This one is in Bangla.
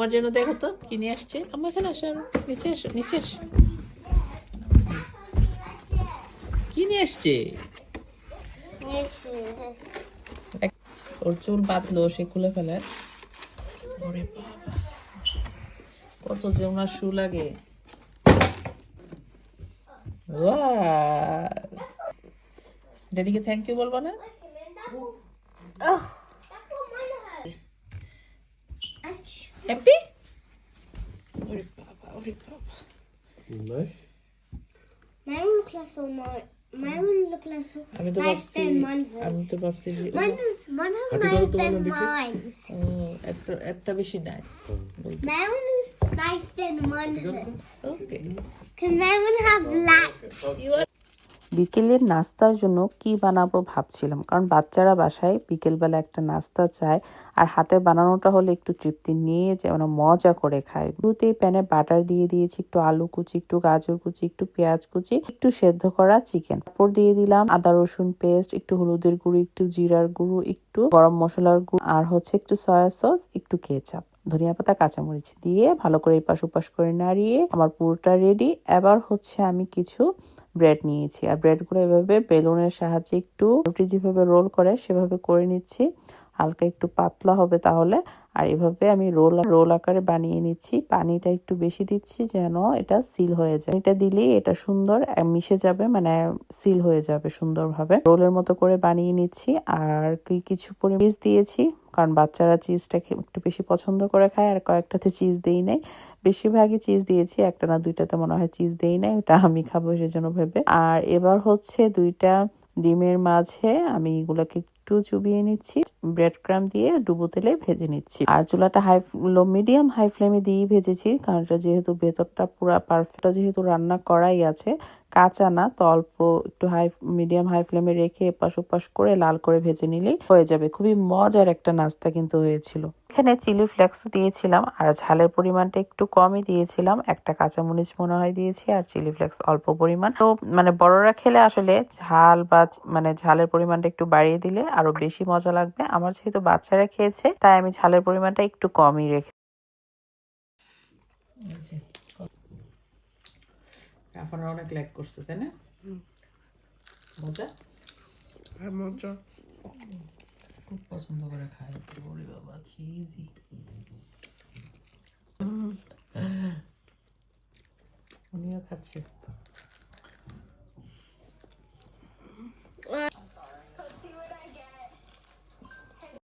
তোমার জন্য দেখো তো, কি নিয়ে আসছে? আমার এখানে আসো। নিচে এসো নিচে এসো কি নিয়ে আসছে? ওর চুল বাঁধলো, সে খুলে ফেলে। ওরে কত যে ওনার শু লাগে। ড্যাডিকে থ্যাংক ইউ বলব না? হ্যাপি ওরে বাবা ওরে বাবা Nice. Mine look like so much. Mine look like so আমি তো nice ভাবছি than mine. আমি তো ভাবছি যে ও, Mine is mine is Happy nice birthday, than Mama Vicky. mine. ও, একটা একটা বেশি nice Mine is nice than mine. Okay Cause mine would have black. বিকেলের নাস্তার জন্য কি বানাবো ভাবছিলাম। কারণ বাচ্চারা বাসায় বিকেলবেলা একটা নাস্তা চায় আর হাতে বানানোটা হলে একটু তৃপ্তি নিয়ে যেমন মজা করে খায়। শুরুতেই প্যানে বাটার দিয়ে দিয়েছি, একটু আলু কুচি, একটু গাজর কুচি, একটু পেঁয়াজ কুচি, একটু সেদ্ধ করা চিকেন। তারপর দিয়ে দিলাম আদা, রসুন পেস্ট, একটু হলুদের গুঁড়ো, একটু জিরার গুঁড়ো, একটু গরম মশলার গুঁড়ো, আর হচ্ছে একটু সয়া সস, একটু কেচাপ। ধনিয়া পাতা, কাঁচামরিচ দিয়ে ভালো করে এপাশ ওপাশ করে নাড়িয়ে আমার পুরোটা রেডি এবার হচ্ছে আমি কিছু ব্রেড নিয়েছি। আর ব্রেডগুলো এভাবে বেলুনের সাহায্যে একটু রুটি যেভাবে রোল করে সেভাবে করে নিচ্ছি। হালকা একটু পাতলা হবে তাহলে। আর এভাবে আমি রোল রোল আকারে বানিয়ে নিচ্ছি। পানিটা একটু বেশি দিচ্ছি যেন এটা সিল হয়ে যায়। এটা দিলেই এটা সুন্দর মিশে যাবে মানে সিল হয়ে যাবে সুন্দরভাবে। রোলের মতো করে বানিয়ে নিচ্ছি। আর কি, কিছু পরিমাণ দিয়েছি। কারণ বাচ্চারা চিজটা একটু বেশি পছন্দ করে খায় আর কয়েকটাতে চিজ দেই নাই। বেশিরভাগই চিজ দিয়েছি, একটা না দুইটাতে মনে হয় চিজ দেই নাই, ওটা আমি খাব সেজন্য ভেবে। আর এবার হচ্ছে দুইটা ডিমের মাঝে আমি এগুলোকে একটু চুবিয়ে নিচ্ছি। ব্রেড ক্রাম দিয়ে ডুবো তেলে ভেজে নিচ্ছি। আর চুলাটা হাই লো মিডিয়াম হাই ফ্লেমে দিয়েই ভেজেছি, কারণ এটা যেহেতু ভেতরটা পুরো পারফেক্ট যেহেতু রান্না করাই আছে, কাঁচা না, তো অল্প একটু হাই মিডিয়াম হাই ফ্লেমে রেখে এপাশ ওপাশ করে লাল করে ভেজে নিলেই হয়ে যাবে। খুবই মজার একটা নাস্তা কিন্তু হয়েছিল। এখানে চিলি ফ্লেক্সও দিয়েছিলাম আর ঝালের পরিমাণটা একটু কমই দিয়েছিলাম। একটা কাঁচামরিচ মনে হয় দিয়েছি আর চিলি ফ্লেক্স অল্প পরিমাণ। তো মানে বড়রা খেলে আসলে ঝাল বা মানে ঝালের পরিমাণটা একটু বাড়িয়ে দিলে আরও বেশি মজা লাগবে। আমার যেহেতু বাচ্চারা খেয়েছে তাই আমি ঝালের পরিমাণটা একটু কমই রেখে আপনারা অনেক লাইক করছে তাই না? মজা? হ্যাঁ মজা। খুব পছন্দ করে খায়। ওরে বাবা চিজি উনিও খাচ্ছে।